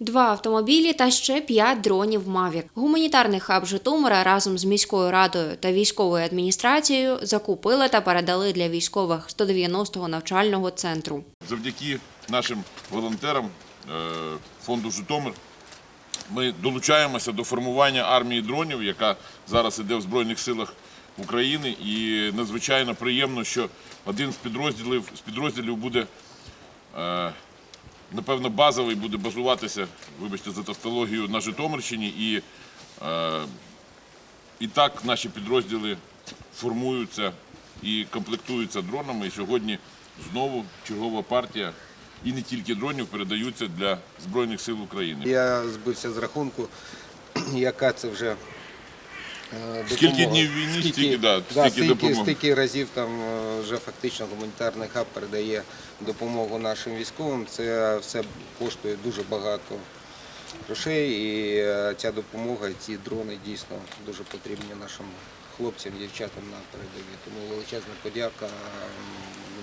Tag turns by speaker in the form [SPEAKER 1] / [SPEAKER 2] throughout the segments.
[SPEAKER 1] Два автомобілі та ще п'ять дронів Мавік. Гуманітарний хаб Житомира разом з міською радою та військовою адміністрацією закупили та передали для військових 190-го навчального центру.
[SPEAKER 2] Завдяки нашим волонтерам е, фонду Житомир ми долучаємося до формування армії дронів, яка зараз іде в Збройних силах України. І надзвичайно приємно, що один з підрозділів, з підрозділів буде, е, напевно, базовий, буде базуватися, вибачте за тавтологію, на Житомирщині. І, е, і так наші підрозділи формуються і комплектуються дронами. І сьогодні знову чергова партія і не тільки дронів передаються для Збройних сил України.
[SPEAKER 3] Я збився з рахунку, яка це вже
[SPEAKER 2] Скільки днів війни,
[SPEAKER 3] Скільки-
[SPEAKER 2] стільки, да,
[SPEAKER 3] да,
[SPEAKER 2] стільки
[SPEAKER 3] стільки,
[SPEAKER 2] допомоги.
[SPEAKER 3] стільки разів там е, вже фактично гуманітарний хаб передає допомогу нашим військовим. Це все коштує дуже багато грошей, і е, ця допомога, ці дрони дійсно дуже потрібні нашим хлопцям, дівчатам на передовій. Тому величезна подяка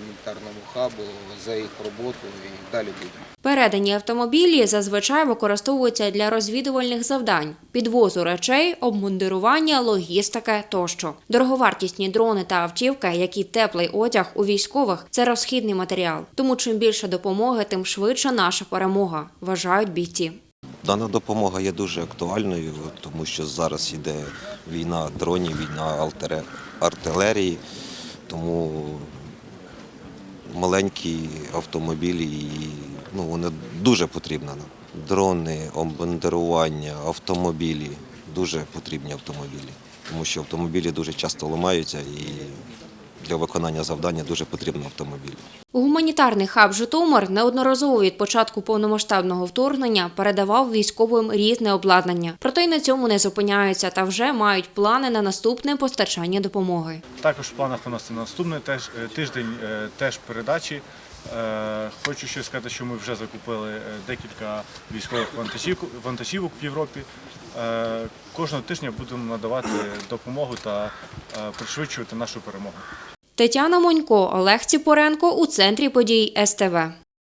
[SPEAKER 3] гуманітарному хабу за їх роботу і далі будемо.
[SPEAKER 1] Передані автомобілі зазвичай використовуються для розвідувальних завдань, підвозу речей, обмундирування, логістики тощо. Дороговартісні дрони та автівки, як і теплий одяг у військових, це розхідний матеріал. Тому чим більше допомоги, тим швидше наша перемога, вважають бійці.
[SPEAKER 4] Дана допомога є дуже актуальною, тому що зараз йде війна дронів, війна артилерії, тому маленькі автомобілі і, ну, вони дуже потрібні нам. Дрони, обмундирування, автомобілі дуже потрібні автомобілі, тому що автомобілі дуже часто ламаються і для виконання завдання дуже потрібні автомобілі.
[SPEAKER 1] Гуманітарний хаб Житомир неодноразово від початку повномасштабного вторгнення передавав військовим різне обладнання. Проте й на цьому не зупиняються та вже мають плани на наступне постачання допомоги.
[SPEAKER 5] Також в планах у нас на наступний теж, е, тиждень е, теж передачі. Е, Хочу ще сказати, що ми вже закупили декілька військових вантажівок, вантажівок в Європі. Кожного тижня будемо надавати допомогу та пришвидшувати нашу перемогу.
[SPEAKER 1] Тетяна Монько, Олег Ціпоренко у центрі подій СТВ.